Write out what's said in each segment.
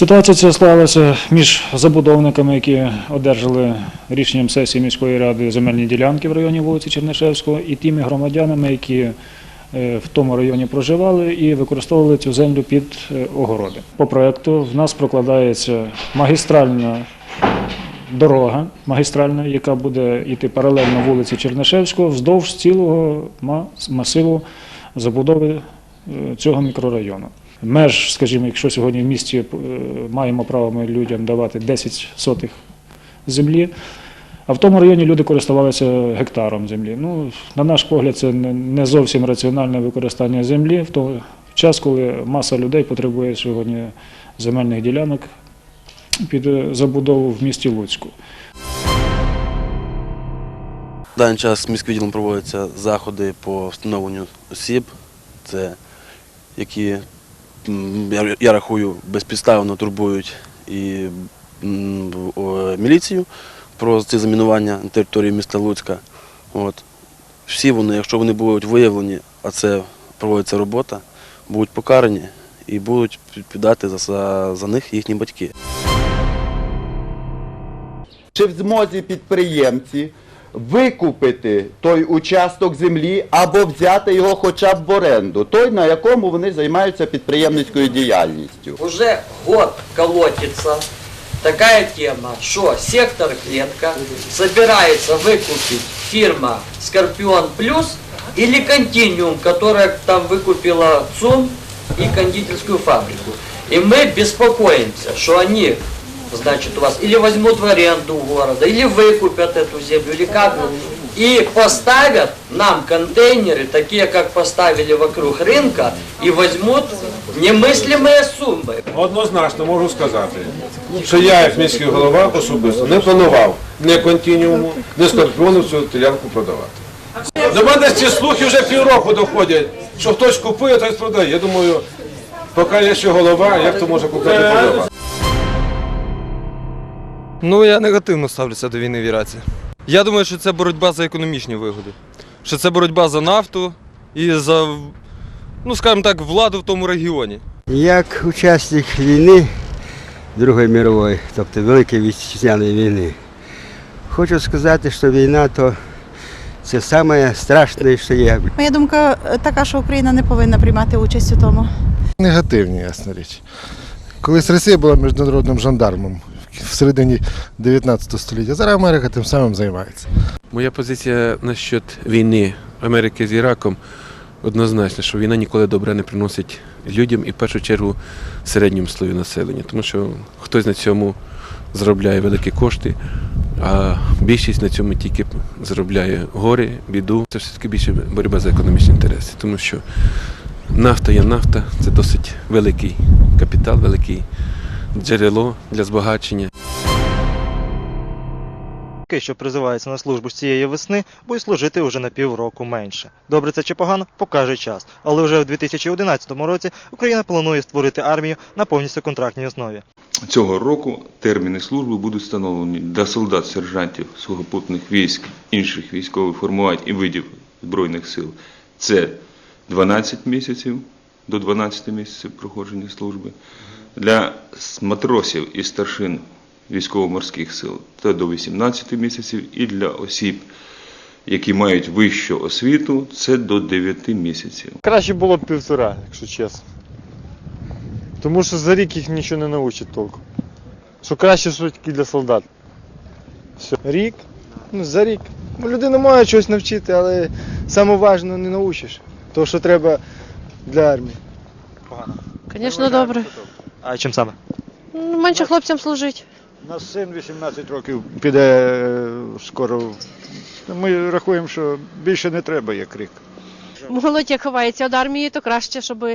Ситуація ця склалася між забудовниками, які одержали рішенням сесії міської ради земельні ділянки в районі вулиці Чернишевського, і тими громадянами, які е, в тому районі проживали і використовували цю землю під е, огороди. По проекту в нас прокладається магістральна дорога, магістральна, яка буде йти паралельно вулиці Чернишевського вздовж цілого масиву забудови е, цього мікрорайону. Меж, скажімо, якщо сьогодні в місті е, маємо право ми людям давати 10 сотих землі, а в тому районі люди користувалися гектаром землі. Ну, на наш погляд, це не- зовсім раціональне використання землі в той час, коли маса людей потребує сьогодні земельних ділянок під е, забудову в місті Луцьку. В даний час міськвідділом проводяться заходи по встановленню осіб, це які я, рахую безпідставно турбують і міліцію про ці замінування на території міста Луцька. От. Всі вони, якщо вони будуть виявлені, а це проводиться робота, будуть покарані і будуть за, за, за них їхні батьки. Чи в змозі підприємці викупити той участок землі або взяти його хоча б в оренду, той, на якому вони займаються підприємницькою діяльністю? Уже год колотится такая тема, что сектор клетка собирается выкупить фирма Скорпион Плюс или Континиум, которая там выкупила ЦУМ и кондитерскую фабрику. И мы беспокоимся, что они значит, у вас или возьмут в аренду у города, или выкупят эту землю, или как. И поставят нам контейнеры, такие, как поставили вокруг рынка, и возьмут немыслимые суммы. Однозначно можу сказати, що я, як міський голова, особисто не планував ні континіуму, ні скорпіону цю ділянку продавати. До мене ці слухи вже півроку доходять, що хтось купує, хтось продає. Я думаю, поки я ще голова, як то може купити продавати? Ну, я негативно ставлюся до війни в Іраці. Я думаю, що це боротьба за економічні вигоди. Що це боротьба за нафту і за, ну скажімо так, владу в тому регіоні. Як учасник війни Другої мирової, тобто Великої вітчизняної війни, хочу сказати, що війна то це саме страшне, що є. Моя думка е, така, що Україна не повинна приймати участь у тому. Негативні, ясна річ. Колись Росія була міжнародним жандармом в середині 19 століття. Зараз Америка тим самим займається. Моя позиція насчет війни Америки з Іраком однозначна, що війна ніколи добре не приносить людям і в першу чергу середньому слою населення, тому що хтось на цьому заробляє великі кошти, а більшість на цьому тільки заробляє горе, біду. Це все-таки більше боротьба за економічні інтереси, тому що нафта є нафта, це досить великий капітал, велике джерело для збагачення. що призиваються на службу з цієї весни, будуть служити вже на півроку менше. Добре це чи погано, покаже час. Але вже в 2011 році Україна планує створити армію на повністю контрактній основі. Цього року терміни служби будуть встановлені для солдат, сержантів, сухопутних військ, інших військових формувань і видів Збройних сил. Це 12 місяців до 12 місяців проходження служби. Для матросів і старшин військово-морських сил це до 18 місяців. І для осіб, які мають вищу освіту, це до 9 місяців. Краще було б півтора, якщо чесно. Тому що за рік їх нічого не навчить толком. Що краще, що тільки для солдат. Все. Рік? Ну, за рік. Ну, людина має щось навчити, але саме не навчиш. То, що треба для армії. Погано. Звісно, добре. А чим саме? Ну, Менше хлопцям служить. У нас син 18 років піде е, скоро. Ми рахуємо, що більше не треба, як рік. Молодь як ховається від армії, то краще, щоб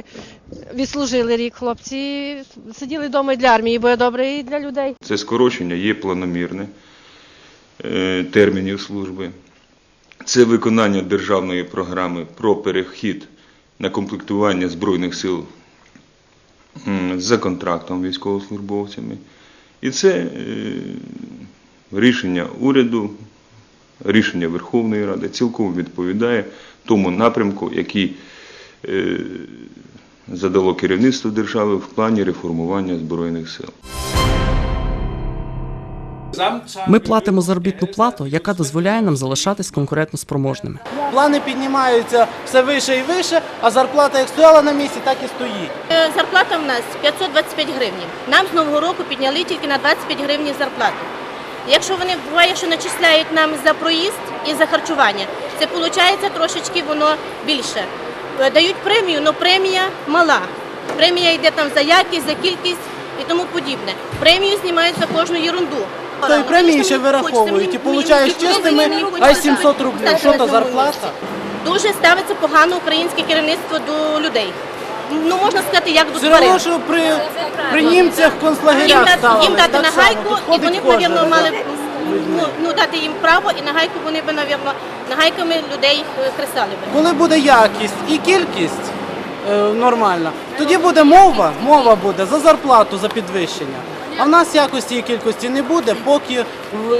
відслужили рік хлопці. Сиділи вдома і для армії, буде добре і для людей. Це скорочення є планомірне е, термінів служби. Це виконання державної програми про перехід на комплектування Збройних сил за контрактом військовослужбовцями. І це е, рішення уряду, рішення Верховної Ради цілком відповідає тому напрямку, який е, задало керівництво держави в плані реформування Збройних сил. Ми платимо заробітну плату, яка дозволяє нам залишатись конкурентно спроможними. Плани піднімаються все вище і вище, а зарплата як стояла на місці, так і стоїть. Е, Зарплата в нас 525 гривень. Нам з нового року підняли тільки на 25 гривень зарплату. Якщо вони буває, що начисляють нам за проїзд і за харчування, це виходить трошечки воно більше. Е, Дають премію, але премія мала. Премія йде там за якість, за кількість і тому подібне. Премію знімають за кожну ерунду. Тої премії ще вираховують і получаєш чистими, ай 700 рублів. Що то зарплата? Дуже ставиться погано українське керівництво до людей. Ну можна сказати, як до Все тварин. одно, що при, при німцях концлагерях дати, ставили. їм дати на гайку, і вони б, мабуть, мали ну, ну, дати їм право, і на гайку вони б, мабуть, на гайками людей е, кресали би. Коли буде якість і кількість е, нормальна, тоді буде мова, мова буде за зарплату, за підвищення. А в нас якості і кількості не буде, поки,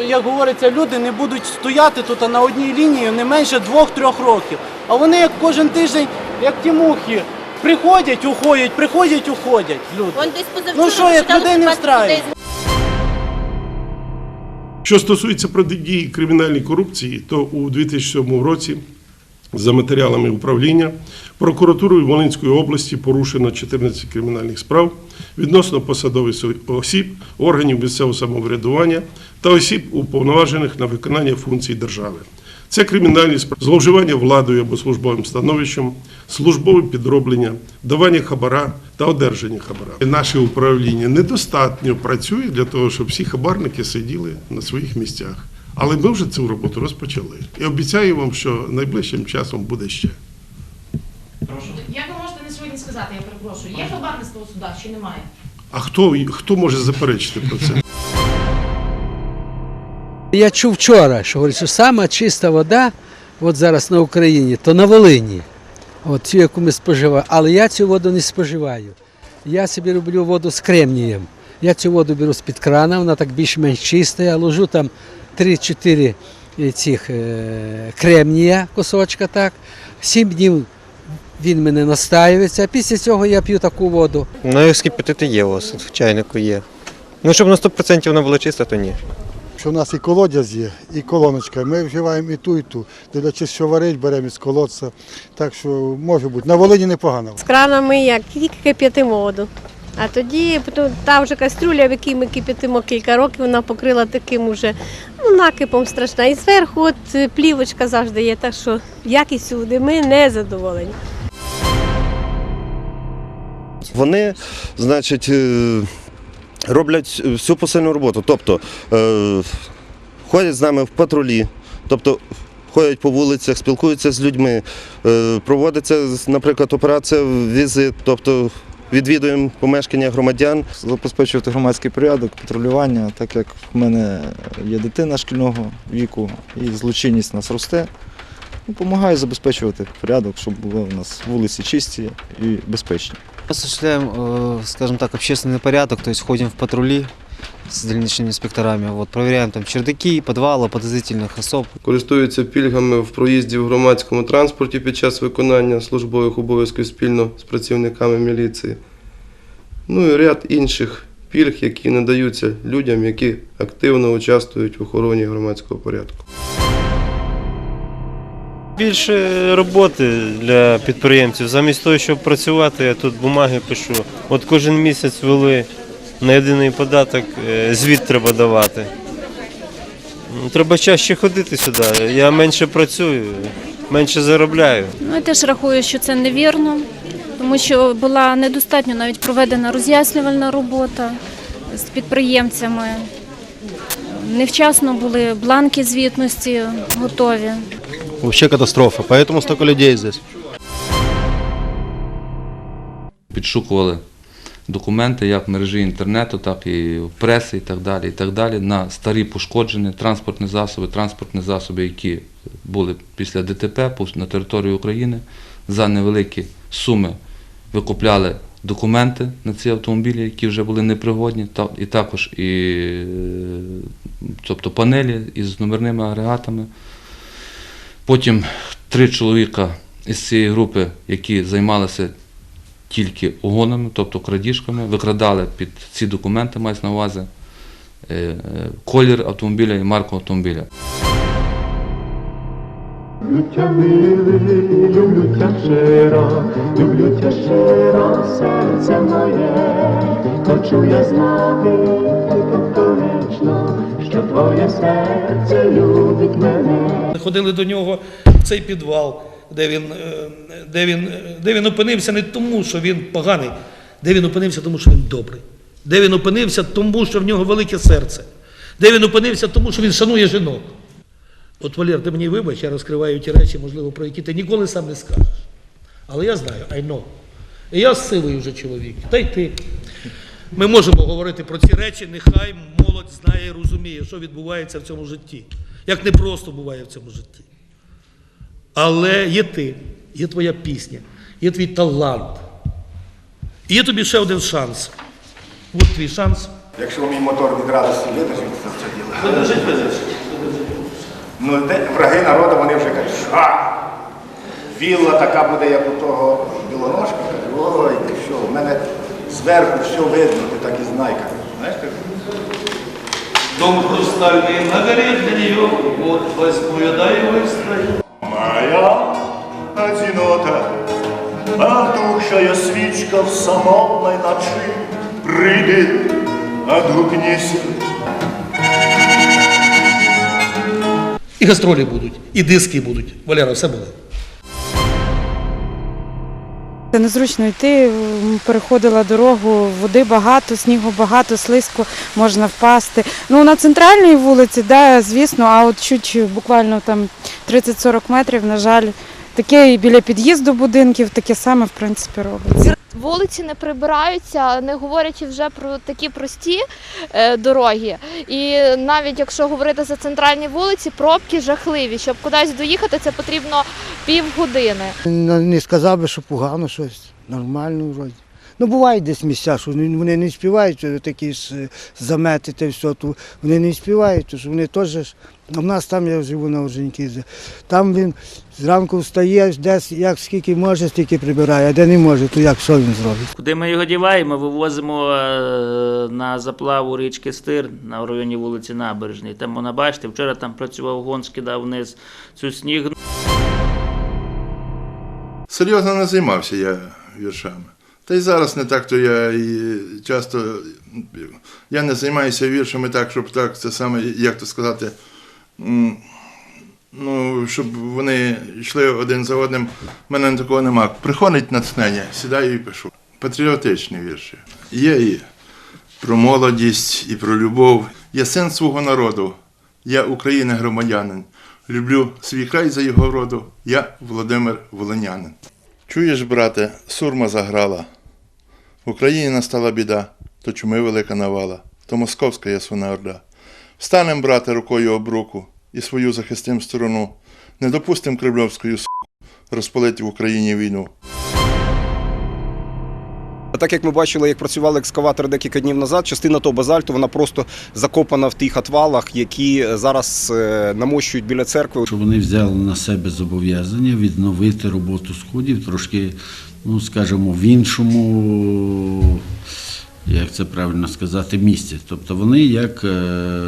як говориться, люди не будуть стояти тут на одній лінії не менше двох-трьох років. А вони як кожен тиждень, як ті мухи, приходять, уходять, приходять, уходять люди. Ну що, як людей не 20 встраюють? Що стосується протидії кримінальній корупції, то у 2007 році за матеріалами управління прокуратурою Волинської області порушено 14 кримінальних справ відносно посадових осіб, органів місцевого самоврядування та осіб, уповноважених на виконання функцій держави. Це кримінальні справи, зловживання владою або службовим становищем, службове підроблення, давання хабара та одержання хабара. Наше управління недостатньо працює для того, щоб всі хабарники сиділи на своїх місцях. Але ми вже цю роботу розпочали. І обіцяю вам, що найближчим часом буде ще. Як ви можете на сьогодні сказати, я перепрошую, є хабарництво у судах чи немає? А хто, хто може заперечити про це? Я чув вчора, що говорить, що сама чиста вода, от зараз на Україні, то на Волині. От цю, яку ми споживаємо. Але я цю воду не споживаю. Я собі роблю воду з кремнієм. Я цю воду беру з-під крана, вона так більш-менш чиста. Я ложу там 3-4 цих е, кремнія, кусочка так. 7 днів він мене настаюється, а після цього я п'ю таку воду. Ну, як скипятити є у вас, в чайнику є. Ну, щоб на 100% вона була чиста, то ні. Що у нас і колодязь є, і колоночка. Ми вживаємо і ту, і ту. Дивлячись, що варить, беремо із колодця. Так що може бути. На Волині непогано. З крана ми як тільки кип'ятимо воду. А тоді та вже кастрюля, в якій ми кип'ятимо кілька років, вона покрила таким уже ну, накипом страшна. І зверху от е, плівочка завжди є, так що якістю води ми не задоволені. Вони, значить, е, роблять всю посильну роботу. Тобто е, ходять з нами в патрулі, тобто ходять по вулицях, спілкуються з людьми, проводиться, наприклад, операція візит, тобто відвідуємо помешкання громадян. забезпечувати громадський порядок, патрулювання, так як в мене є дитина шкільного віку і злочинність у нас росте. Допомагаю забезпечувати порядок, щоб були у нас вулиці чисті і безпечні. Осуществляем, скажем так, общественный порядок, то есть ходим в патрули с дільничными инспекторами, вот, проверяем там чердаки, подвалы, подозрительных особ. користуються пільгами в проїзді в громадському транспорті під час виконання службових обов'язків спільно з працівниками міліції. Ну і ряд інших пільг, які надаються людям, які активно участвують в охороні громадського порядку. Більше роботи для підприємців. Замість того, щоб працювати, я тут бумаги пишу. От кожен місяць ввели на єдиний податок, е, звіт треба давати. Ну, Треба чаще ходити сюди. Я менше працюю, менше заробляю. Ну, я теж рахую, що це невірно, тому що була недостатньо навіть проведена роз'яснювальна робота з підприємцями. Невчасно були бланки звітності готові. Вообще катастрофа, поэтому столько людей здесь. підшукували документи як в мережі інтернету, так і в преси, і так далі, і так далі, на старі пошкоджені транспортні засоби, транспортні засоби, які були після ДТП на території України, за невеликі суми викупляли документи на ці автомобілі, які вже були непригодні, і також і, е, тобто панелі із номерними агрегатами. Потім три чоловіка із цієї групи, які займалися тільки угонами, тобто крадіжками, викрадали під ці документи, мається на увазі, е, е, колір автомобіля і марку автомобіля. Люблю тя милий, люблю тя щиро, люблю тя щиро, серце моє, хочу я знати точно, що твоє серце любить мене. Ходили до нього в цей підвал, де він, е, де, він, е, де він опинився не тому, що він поганий, де він опинився, тому що він добрий. Де він опинився, тому що в нього велике серце. Де він опинився, тому що він шанує жінок. От, Валер, ти мені вибач, я розкриваю ті речі, можливо, про які ти ніколи сам не скажеш. Але я знаю, I know. І я сивий вже чоловік. Та й ти. Ми можемо говорити про ці речі, нехай молодь знає і розуміє, що відбувається в цьому житті. Як не просто буває в цьому житті. Але є ти, є твоя пісня, є твій талант. І є тобі ще один шанс. От твій шанс. Якщо мій мотор від радості видержить це все діло. Видержить, видержить. Ну, де враги народу, вони вже кажуть, а вілла така буде, як у того білоножка. Кажу, ой, ти що, в мене зверху все видно, ти так і знай. кажу. Знаєш, так? Дом хрустальный на горе для нее, вот возьму я да и выстрою. Моя одинота, потухшая свічка в самотной ночи, прийди, одгукнися. І гастролі будуть, і диски будуть. Валера, все буде. Це незручно йти, переходила дорогу, води багато, снігу багато, слизько можна впасти. Ну на центральній вулиці, да, звісно, а от чуть буквально там 30-40 метрів, на жаль, таке і біля під'їзду будинків, таке саме в принципі робиться. Вулиці не прибираються, не говорячи вже про такі прості е, дороги. І навіть якщо говорити за центральні вулиці, пробки жахливі. Щоб кудись доїхати, це потрібно півгодини. Не сказав би, що погано щось, нормально вроді. Ну, бувають десь місця, що вони не співають е, такі ж замети та все, то вони не співають, тому що вони теж. А в нас там я живу на Орджонікізі. Там він зранку встає, десь як скільки може, стільки прибирає, а де не може, то як що він зробить? Куди ми його діваємо? Вивозимо е, на заплаву річки Стир на районі вулиці Набережній. Там вона бачите, вчора там працював гон, скидав вниз цю сніг. Серйозно не займався я віршами. Та й зараз не так, то я і часто. Я не займаюся віршами так, щоб так, це саме, як то сказати, ну, щоб вони йшли один за одним. У мене такого нема. Приходить натхнення, сідаю і пишу. Патріотичні вірші. Є і про молодість, і про любов. Я син свого народу, я України громадянин. Люблю свій край за його роду. Я Володимир Волинянин. Чуєш, брате, сурма заграла. В Україні настала біда, то чуми велика навала, то московська ясуна орда. Встанем, брате, рукою об руку і свою захистим сторону. Не допустим кремльовською с*** розпалити в Україні війну. Так як ми бачили, як працювали екскаватори декілька днів назад, частина того базальту вона просто закопана в тих отвалах, які зараз е, намощують біля церкви. Що вони взяли на себе зобов'язання відновити роботу сходів трошки, ну скажімо, в іншому, як це правильно сказати, місці. Тобто вони як е,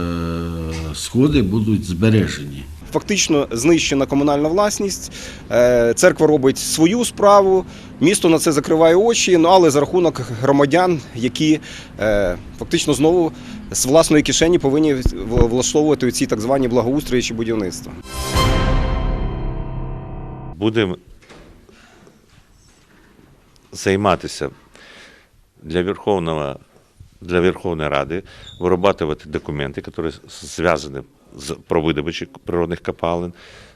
сходи будуть збережені. Фактично знищена комунальна власність. е, Церква робить свою справу, місто на це закриває очі. Ну але за рахунок громадян, які е, фактично знову з власної кишені повинні в- влаштовувати ці так звані благоустрої чи будівництва. будемо займатися для Верховного для Верховної Ради вирабатувати документи, які зв'язані з про видобичі природних копалин,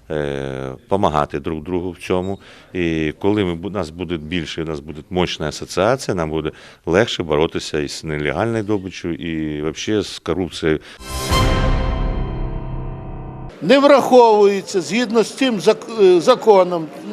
допомагати друг другу в цьому. І коли ми, бу- нас буде більше, у нас буде мощна асоціація, нам буде легше боротися із нелегальною добичю і взагалі з корупцією. не враховується згідно з цим е, законом, е,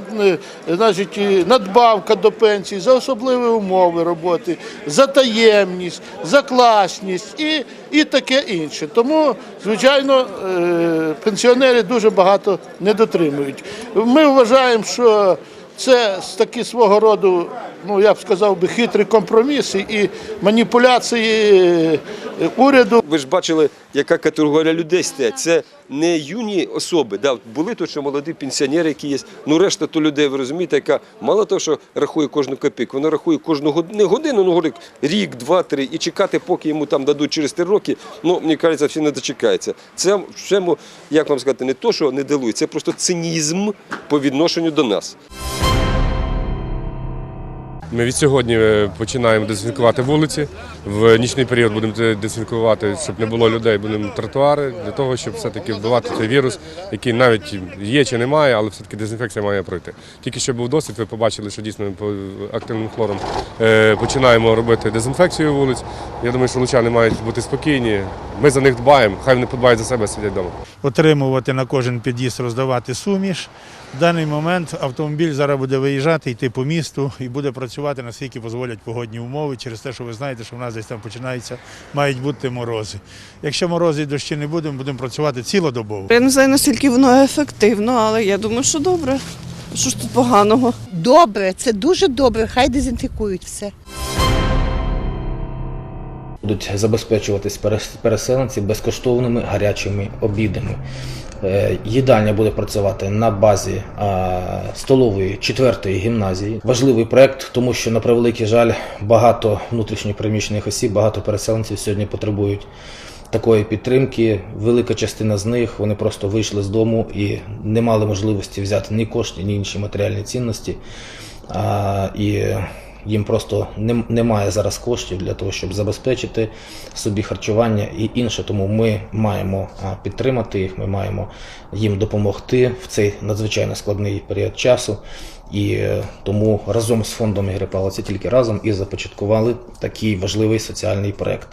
значить, е, надбавка до пенсії за особливі умови роботи, за таємність, за класність і, і таке інше. Тому, звичайно, е, пенсіонери дуже багато не дотримують. Ми вважаємо, що це такі свого роду ну я б сказав би, хитрі компроміси і маніпуляції е, уряду. Ви ж бачили, яка категорія людей стоять. Це не юні особи. Да, були тут ще молоді пенсіонери, які є. Ну решта то людей, ви розумієте, яка мало того, що рахує кожну копійку, вона рахує кожну годину, не годину, ну говорить рік, два, три, і чекати, поки йому там дадуть через три роки. Ну мені кажеться, всі не дочекається. Це чому, як вам сказати, не то, що не дилує, це просто цинізм по відношенню до нас. Ми від сьогодні е, починаємо дезінфікувати вулиці. В нічний період будемо дезінфікувати, щоб не було людей, будемо тротуари для того, щоб все-таки вбивати цей вірус, який навіть є чи немає, але все-таки дезінфекція має пройти. Тільки що був досвід, ви побачили, що дійсно по активним хлором е, починаємо робити дезінфекцію вулиць. Я думаю, що лучани мають бути спокійні. Ми за них дбаємо, хай вони подбають за себе, сидять вдома. отримувати на кожен під'їзд, роздавати суміш. В даний момент автомобіль зараз буде виїжджати, йти по місту і буде працювати наскільки дозволять погодні умови, через те, що ви знаєте, що в нас десь там починаються, мають бути морози. Якщо морози і дощі не буде, ми будемо працювати цілодобово. Я не знаю, наскільки воно ефективно, але я думаю, що добре. Що ж тут поганого? Добре, це дуже добре. Хай дезінфікують все. Будуть забезпечуватись переселенці безкоштовними гарячими обідами. Е, Їдальня буде працювати на базі столової четвертої гімназії. Важливий проект, тому що на превеликий жаль, багато внутрішньопереміщених осіб, багато переселенців сьогодні потребують такої підтримки. Велика частина з них вони просто вийшли з дому і не мали можливості взяти ні кошти, ні інші матеріальні цінності. А, і їм просто немає зараз коштів для того, щоб забезпечити собі харчування і інше. Тому ми маємо підтримати їх, ми маємо їм допомогти в цей надзвичайно складний період часу. І е, тому разом з фондом Ігри Палиці тільки разом і започаткували такий важливий соціальний проект.